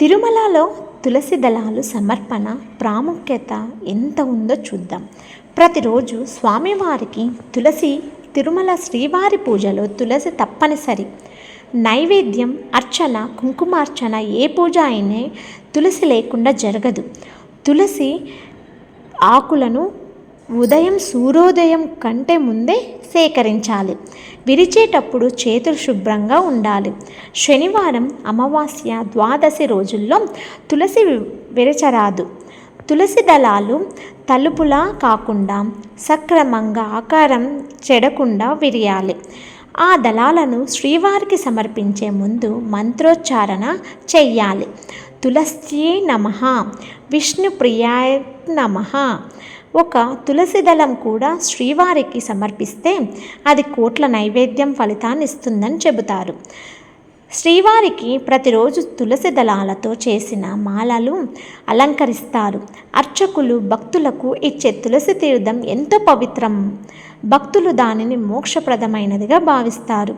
తిరుమలలో తులసి దళాలు సమర్పణ ప్రాముఖ్యత ఎంత ఉందో చూద్దాం. ప్రతిరోజు స్వామివారికి తులసి తిరుమల శ్రీవారి పూజలో తులసి తప్పనిసరి. నైవేద్యం అర్చన కుంకుమార్చన ఏ పూజ అయినా తులసి లేకుండా జరగదు. తులసి ఆకులను ఉదయం సూర్యోదయం కంటే ముందే సేకరించాలి. విరిచేటప్పుడు చేతులు శుభ్రంగా ఉండాలి. శనివారం అమావాస్య ద్వాదశి రోజుల్లో తులసి విరచరాదు. తులసి దళాలు తలుపులా కాకుండా సక్రమంగా ఆకారం చెడకుండా విరియాలి. ఆ దళాలను శ్రీవారికి సమర్పించే ముందు మంత్రోచ్చారణ చెయ్యాలి. తులస్యే నమ. విష్ణుప్రియాయ నమ. ఒక తులసి దళం కూడా శ్రీవారికి సమర్పిస్తే అది కోట్ల నైవేద్యం ఫలితాన్ని ఇస్తుందని చెబుతారు. శ్రీవారికి ప్రతిరోజు తులసి దళాలతో చేసిన మాలలు అలంకరిస్తారు. అర్చకులు భక్తులకు ఇచ్చే తులసి తీర్థం ఎంతో పవిత్రం. భక్తులు దానిని మోక్షప్రదమైనదిగా భావిస్తారు.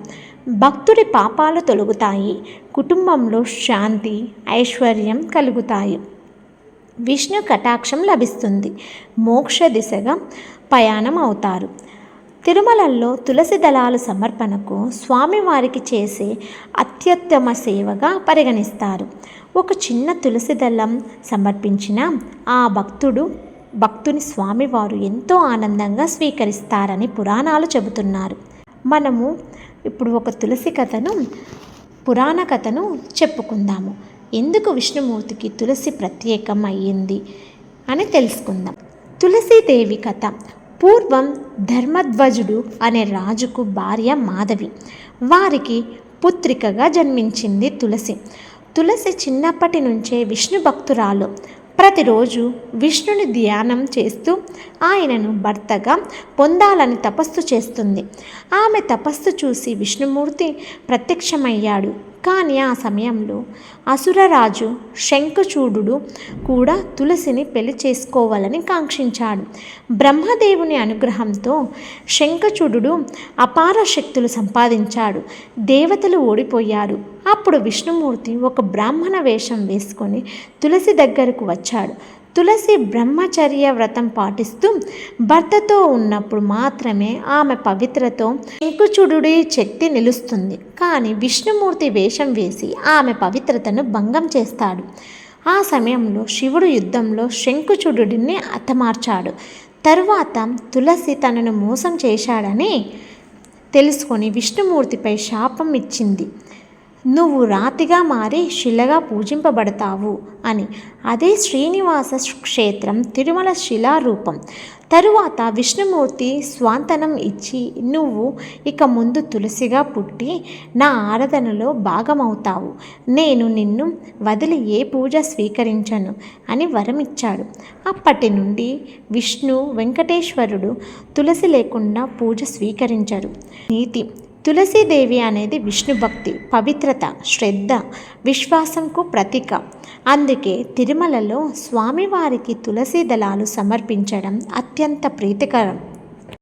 భక్తుడి పాపాలు తొలగుతాయి. కుటుంబంలో శాంతి ఐశ్వర్యం కలుగుతాయి. విష్ణు కటాక్షం లభిస్తుంది. మోక్ష దిశగా ప్రయాణం అవుతారు. తిరుమలలో తులసి దళాలు సమర్పణకు స్వామివారికి చేసే అత్యుత్తమ సేవగా పరిగణిస్తారు. ఒక చిన్న తులసి దళం సమర్పించిన ఆ భక్తుడు భక్తుని స్వామివారు ఎంతో ఆనందంగా స్వీకరిస్తారని పురాణాలు చెబుతున్నారు. మనము ఇప్పుడు ఒక తులసి కథను పురాణ కథను చెప్పుకుందాము. ఎందుకు విష్ణుమూర్తికి తులసి ప్రత్యేకం అయ్యింది అని తెలుసుకుందాం. తులసీదేవి కథ. పూర్వం ధర్మధ్వజుడు అనే రాజుకు భార్య మాధవి. వారికి పుత్రికగా జన్మించింది తులసి. తులసి చిన్నప్పటి నుంచే విష్ణు భక్తురాలు. ప్రతిరోజు విష్ణుని ధ్యానం చేస్తూ ఆయనను భర్తగా పొందాలని తపస్సు చేస్తుంది. ఆమె తపస్సు చూసి విష్ణుమూర్తి ప్రత్యక్షమయ్యాడు. కానీ ఆ సమయంలో అసురరాజు శంఖచూడు కూడా తులసిని పెళ్ళి చేసుకోవాలని కాంక్షించాడు. బ్రహ్మదేవుని అనుగ్రహంతో శంఖచూడు అపార శక్తులు సంపాదించాడు. దేవతలు ఓడిపోయారు. అప్పుడు విష్ణుమూర్తి ఒక బ్రాహ్మణ వేషం వేసుకొని తులసి దగ్గరకు వచ్చాడు. తులసి బ్రహ్మచర్య వ్రతం పాటిస్తూ భర్తతో ఉన్నప్పుడు మాత్రమే ఆమె పవిత్రతో శంకుచుడుడి శక్తి నిలుస్తుంది. కానీ విష్ణుమూర్తి వేషం వేసి ఆమె పవిత్రతను భంగం చేస్తాడు. ఆ సమయంలో శివుడు యుద్ధంలో శంకుచుడుడిని హతమార్చాడు. తరువాత తులసి తనను మోసం చేశాడని తెలుసుకొని విష్ణుమూర్తిపై శాపం ఇచ్చింది. నువ్వు రాతిగా మారి శిలగా పూజింపబడతావు అని. అదే శ్రీనివాస క్షేత్రం తిరుమల శిలారూపం తరువాత విష్ణుమూర్తి స్వాంతనం ఇచ్చి నువ్వు ఇక ముందు తులసిగా పుట్టి నా ఆరాధనలో భాగమవుతావు. నేను నిన్ను వదిలి ఏ పూజ స్వీకరించను అని వరమిచ్చాడు. అప్పటి నుండి విష్ణు వెంకటేశ్వరుడు తులసి లేకుండా పూజ స్వీకరించరు. నీతి తులసీదేవి అనేది విష్ణు భక్తి పవిత్రత శ్రద్ధ విశ్వాసంకు ప్రతీక. అందుకే తిరుమలలో స్వామివారికి తులసి దళాలు సమర్పించడం అత్యంత ప్రీతికరం.